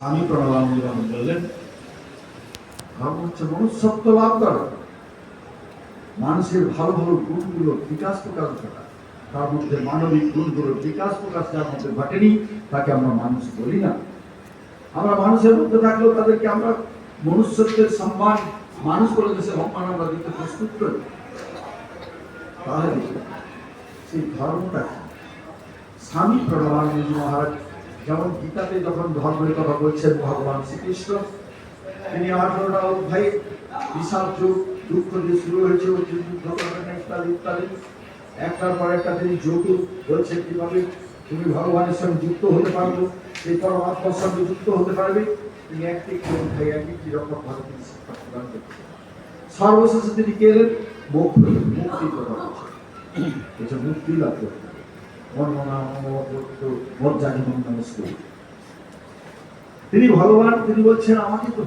আমি প্রণবানন্দ বললেন ধর্ম হচ্ছে মনুষ্যত্ব লাভ করা মানুষের ভালো ভালো গুণগুলো বিকাশ প্রকাশ করা তার মধ্যে মানবিক গুণগুলো বিকাশ প্রকাশ যার মধ্যে ঘটেনি, তাকে আমরা মানুষ বলি না। আমরা মানুষের মধ্যে থাকলেও তাদেরকে আমরা মনুষ্যত্বের সম্মান, মানুষ বলে দেশে সম্মান আমরা দিতে প্রস্তুত করি। তাহলে সেই ধর্মটা স্বামী প্রণবানন্দ মহারাজ যেমন গীতাতে যখন ধর্মের কথা বলছেন ভগবান শ্রীকৃষ্ণ, তিনি আঠারোটা অধ্যায়ে বিশাল যুগ, দুঃখ যে শুরু হয়েছে ইত্যাদি ইত্যাদি। একটার পর একটা তিনি যোগ বলছে কীভাবে, তুমি ভগবানের সঙ্গে যুক্ত হতে পারব সেই পরমাত্মার সঙ্গে যুক্ত হতে পারবে। তিনি একটি অধ্যায় এক একটি রকম ভাবে তিনি শিক্ষা প্রদান করছেন। সর্বশেষে তিনি কে মুক্তি মুক্তি কথা বলছেন। মুক্তি লাভ করতে হবে। অন্য তিনি ভগবান তিনি বলছেন আমাকে তো।